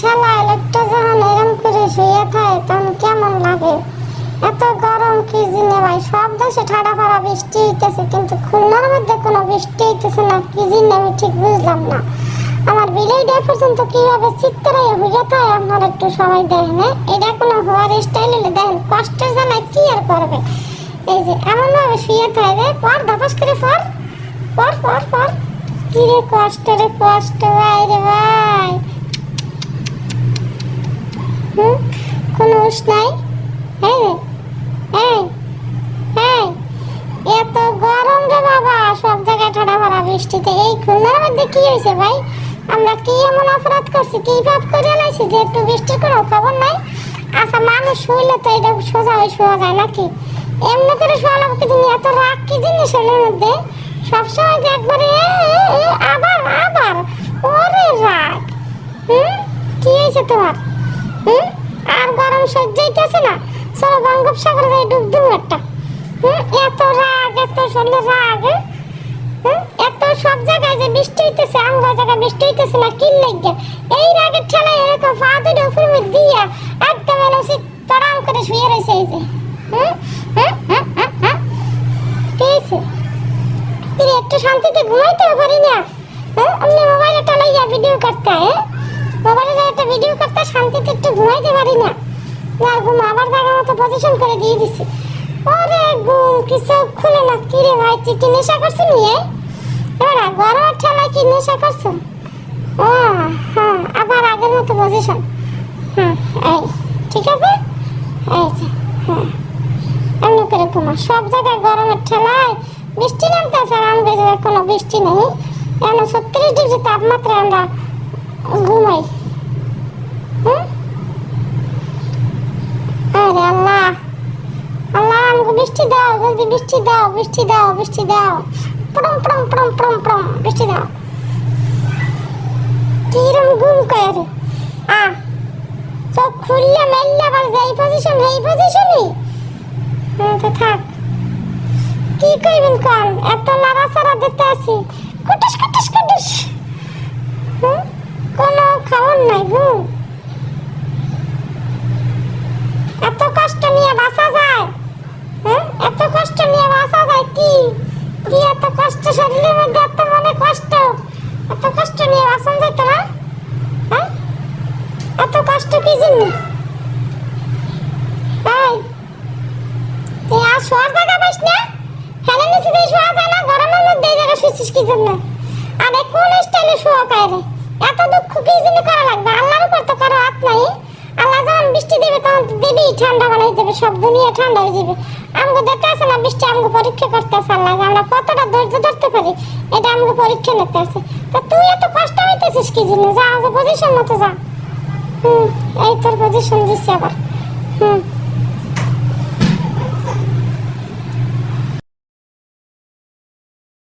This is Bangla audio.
ঠেলায় লোকটা যখন এরম করে শুয়ে থাকে, তখন কেমন লাগে? এত গরম কি জিনে ভাই? সব দেশে ঠাডা ফাড়া বৃষ্টি হইতেছে, কিন্তু খুলনার মধ্যে কোনো বৃষ্টি হইতেছে না, কি জিনে আমি ঠিক বুঝলাম না। আমার বিলেইটা পর্যন্ত কীভাবে চিত্তরাই হইয়া থাকে, আপনারা একটু সবাই দেখেন হ্যাঁ? এটা কোনো হওয়ার স্টাইল হলে দেখেন, কষ্টের জ্বালায় কি আর করবে? এই যে এমন ভাবে শুয়ে থাকে পর ধাপাস করে পর পর পর পর। কি রে কষ্ট রে কষ্ট, ভাই রে ভাই। হুম? কোনো উস নাই? হ্যাঁ এই এই, এত গরম রে বাবা, সব জায়গায় ঠাডা ভরা বৃষ্টিতে। এই খুলনার মধ্যে কি হয়েছে ভাই? আমরা কি এমন অপরাধ করছি? কি ভাব করে লাইছি যে একটু বৃষ্টির কোনো খবর নাই? আচ্ছা মানুষ শুইলে তো এটা সোজা হয়ে শোয়া যায় নাকি? এমনি করে শোয়ালাম কি তুমি এত রাগ কি জিনিস এর মধ্যে? সবসময় যে একবারে আবার আবার, ওরে রাগ। হুম? কি হয়েছে তোমার? হুম? আর গরম সহ্য হইতেছে না। চলো বঙ্গোপসাগরে যাই, ডুব দিব একটা। হুম? এত রাগ, এত শরীরে রাগ? হুম? এত সব জায়গায় যে বৃষ্টি হইতেছে আঙ্গুল জায়গায় বৃষ্টি হইতেছে না, কি লাগবে? এই রাগের ঠেলায় এরকম পা দুটো উপরে দিয়া একদম এরকম শীত পরাম করে শুয়ে রয়েছে এই যে। হুম? হুম? হুম? হুম? হুম? কি হয়েছে তুই একটু শান্তিতে ঘুমাইতেও পারি না। হ্যাঁ আপনি মোবাইলে টালাইয়া ভিডিও করতে হ্যাঁ মোবাইলে একটা ভিডিও করতে শান্তিতে একটু ঘুমাইতে পারি না না ঘুম, আবার জায়গা মতো পজিশন করে দিয়ে দিছি। ওরে ঘুম, কি চোখ খুলে না? কি রে ভাই, তুই কি নেশা করছ নিয়ে? এবার গরম ঠেলায় কি নেশা করছ? ও হ্যাঁ আবার আগের মতো পজিশন হ্যাঁ এই, ঠিক আছে? এই যে হ্যাঁ এমনি করে ঘুমা। সব জায়গায় গরমের ঠেলায় বৃষ্টি নামতেছে আর আমাদের কোনো বৃষ্টি নেই। এখন ছত্রিশ ডিগ্রি তাপমাত্রায় আমরা ঘুমাই হুম আরে আল্লাহ আল্লাহ আমাকে বৃষ্টি দাও, জলদি বৃষ্টি দাও বৃষ্টি দাও বৃষ্টি দাও। প্রম প্রম প্রম প্রম প্রম, বৃষ্টি দাও। কিরম ঘুম করে আ, চোখ খুললে মেললে আবার এই পজিশন এই পজিশনই হ্যাঁ তো থাক। কি কইবেন কোন? এত লড়াচড়া দিতে আছি। কুটুস কুটুস কুটুস হুম কোনো খাবার নাই গো এত কষ্ট নিয়ে বাঁচা যায় হ্যাঁ এত কষ্ট নিয়ে বাঁচা যায় কি কি এত কষ্ট শরীরের মধ্যে এত মনে কষ্ট, এত কষ্ট নিয়ে বাসন যেত না? হ্যাঁ? এত কষ্ট কি জন্য? এই, তুই আর শোয়ার জায়গা পাইস না? ফ্যানের নিচে দিয়ে শোয়া যায় না, গরমের মধ্যে এই জায়গা শুয়েছিস কি জন্য? আর কোন স্টাইলে শোয়া কায়রে এত দুঃখ কি জন্য করা লাগবে আল্লাহর উপর তো কারও হাত নাই আল্লাহ যখন বৃষ্টি দেবে তখন তো দেবেই দেবে সব দুনিয়া ঠান্ডা হয়ে যাবে, আমগো দেখতে না, বৃষ্টি আমগো পরীক্ষা করতে আছে আল্লাহ আমরা কতটা ধৈর্য ধরতে পারি, এটা আমগো পরীক্ষা নিতে আছে। তো তুই এত কষ্ট হইতেছিস কি জন্য? যা পজিশন মতো যা। হুম, এই তোর পজিশন দিচ্ছি আবার। হুম।